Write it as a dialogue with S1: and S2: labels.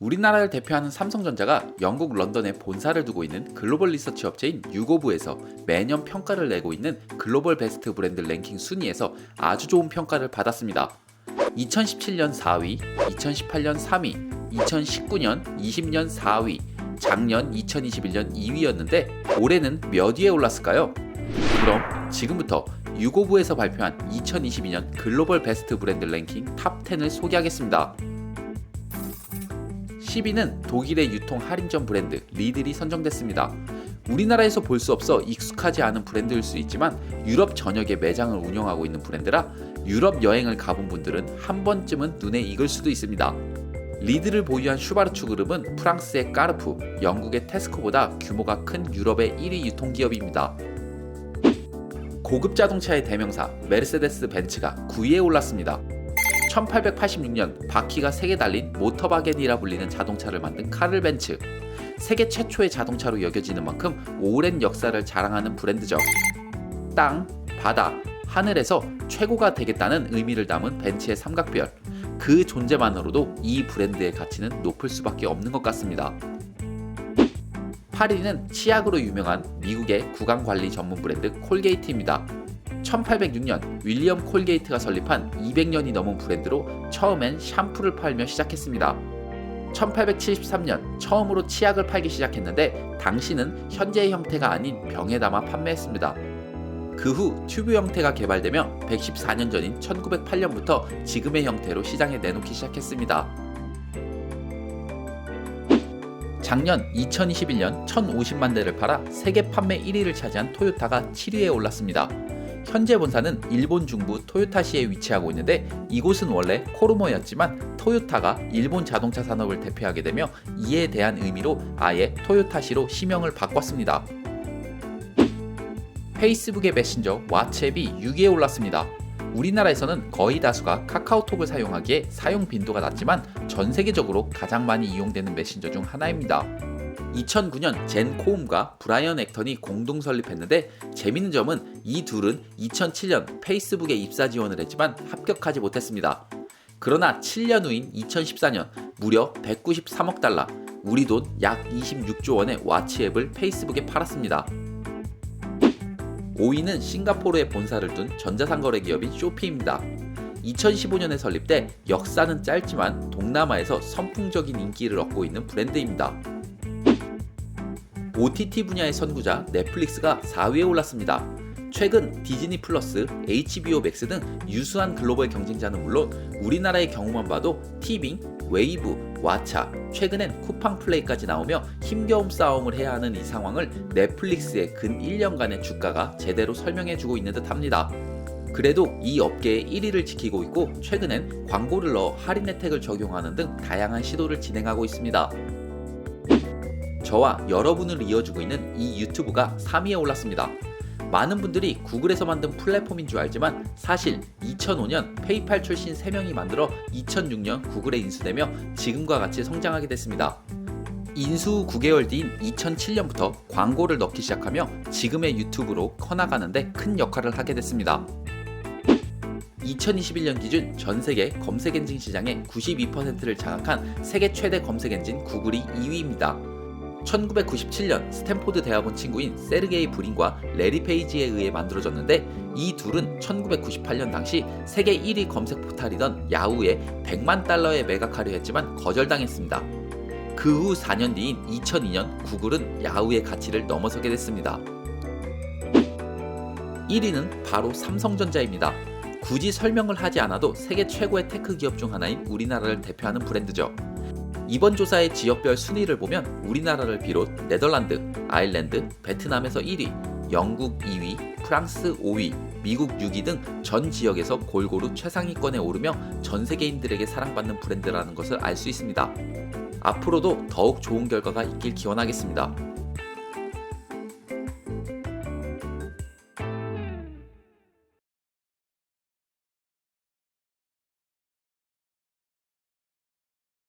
S1: 우리나라를 대표하는 삼성전자가 영국 런던에 본사를 두고 있는 글로벌 리서치 업체인 유고부에서 매년 평가를 내고 있는 글로벌 베스트 브랜드 랭킹 순위에서 아주 좋은 평가를 받았습니다. 2017년 4위, 2018년 3위, 2019년 20년 4위, 작년 2021년 2위였는데 올해는 몇 위에 올랐을까요? 그럼 지금부터 유고부에서 발표한 2022년 글로벌 베스트 브랜드 랭킹 탑 10을 소개하겠습니다. 10위는 독일의 유통 할인점 브랜드 리들이 선정됐습니다. 우리나라에서 볼 수 없어 익숙하지 않은 브랜드일 수 있지만 유럽 전역에 매장을 운영하고 있는 브랜드라 유럽 여행을 가본 분들은 한 번쯤은 눈에 익을 수도 있습니다. 리드를 보유한 슈바르츠 그룹은 프랑스의 까르푸, 영국의 테스코보다 규모가 큰 유럽의 1위 유통기업입니다. 고급 자동차의 대명사 메르세데스 벤츠가 9위에 올랐습니다. 1886년 바퀴가 3개 달린 모터바겐이라 불리는 자동차를 만든 카를 벤츠. 세계 최초의 자동차로 여겨지는 만큼 오랜 역사를 자랑하는 브랜드죠. 땅, 바다, 하늘에서 최고가 되겠다는 의미를 담은 벤츠의 삼각별. 그 존재만으로도 이 브랜드의 가치는 높을 수밖에 없는 것 같습니다. 8위는 치약으로 유명한 미국의 구강 관리 전문 브랜드 콜게이트입니다. 1806년 윌리엄 콜게이트가 설립한 200년이 넘은 브랜드로 처음엔 샴푸를 팔며 시작했습니다. 1873년 처음으로 치약을 팔기 시작했는데 당시는 현재의 형태가 아닌 병에 담아 판매했습니다. 그 후 튜브 형태가 개발되며 114년 전인 1908년부터 지금의 형태로 시장에 내놓기 시작했습니다. 작년 2021년 1,050만 대를 팔아 세계 판매 1위를 차지한 토요타가 7위에 올랐습니다. 현재 본사는 일본 중부 토요타시에 위치하고 있는데 이곳은 원래 코르모였지만 토요타가 일본 자동차 산업을 대표하게 되며 이에 대한 의미로 아예 토요타시로 시명을 바꿨습니다. 페이스북의 메신저 왓츠앱이 6위에 올랐습니다. 우리나라에서는 거의 다수가 카카오톡을 사용하기에 사용 빈도가 낮지만 전 세계적으로 가장 많이 이용되는 메신저 중 하나입니다. 2009년 젠 코움과 브라이언 액턴이 공동 설립했는데 재밌는 점은 이 둘은 2007년 페이스북에 입사 지원을 했지만 합격하지 못했습니다. 그러나 7년 후인 2014년 무려 193억 달러, 우리 돈 약 26조 원의 와치 앱을 페이스북에 팔았습니다. 5위는 싱가포르에 본사를 둔 전자상거래 기업인 쇼피입니다. 2015년에 설립돼 역사는 짧지만 동남아에서 선풍적인 인기를 얻고 있는 브랜드입니다. OTT 분야의 선구자 넷플릭스가 4위에 올랐습니다. 최근 디즈니 플러스, HBO 맥스 등 유수한 글로벌 경쟁자는 물론 우리나라의 경우만 봐도 티빙, 웨이브, 왓챠, 최근엔 쿠팡 플레이까지 나오며 힘겨움 싸움을 해야 하는 이 상황을 넷플릭스의 근 1년간의 주가가 제대로 설명해주고 있는 듯 합니다. 그래도 이 업계의 1위를 지키고 있고 최근엔 광고를 넣어 할인 혜택을 적용하는 등 다양한 시도를 진행하고 있습니다. 저와 여러분을 이어주고 있는 이 유튜브가 3위에 올랐습니다. 많은 분들이 구글에서 만든 플랫폼인 줄 알지만 사실 2005년 페이팔 출신 3명이 만들어 2006년 구글에 인수되며 지금과 같이 성장하게 됐습니다. 인수 후 9개월 뒤인 2007년부터 광고를 넣기 시작하며 지금의 유튜브로 커나가는데 큰 역할을 하게 됐습니다. 2021년 기준 전 세계 검색 엔진 시장의 92%를 장악한 세계 최대 검색 엔진 구글이 2위입니다. 1997년 스탠포드 대학원 친구인 세르게이 브린과 레리 페이지에 의해 만들어졌는데 이 둘은 1998년 당시 세계 1위 검색 포탈이던 야후에 100만 달러에 매각하려 했지만 거절당했습니다. 그 후 4년 뒤인 2002년 구글은 야후의 가치를 넘어서게 됐습니다. 1위는 바로 삼성전자입니다. 굳이 설명을 하지 않아도 세계 최고의 테크 기업 중 하나인 우리나라를 대표하는 브랜드죠. 이번 조사의 지역별 순위를 보면 우리나라를 비롯 네덜란드, 아일랜드, 베트남에서 1위, 영국 2위, 프랑스 5위, 미국 6위 등 전 지역에서 골고루 최상위권에 오르며 전 세계인들에게 사랑받는 브랜드라는 것을 알 수 있습니다. 앞으로도 더욱 좋은 결과가 있길 기원하겠습니다.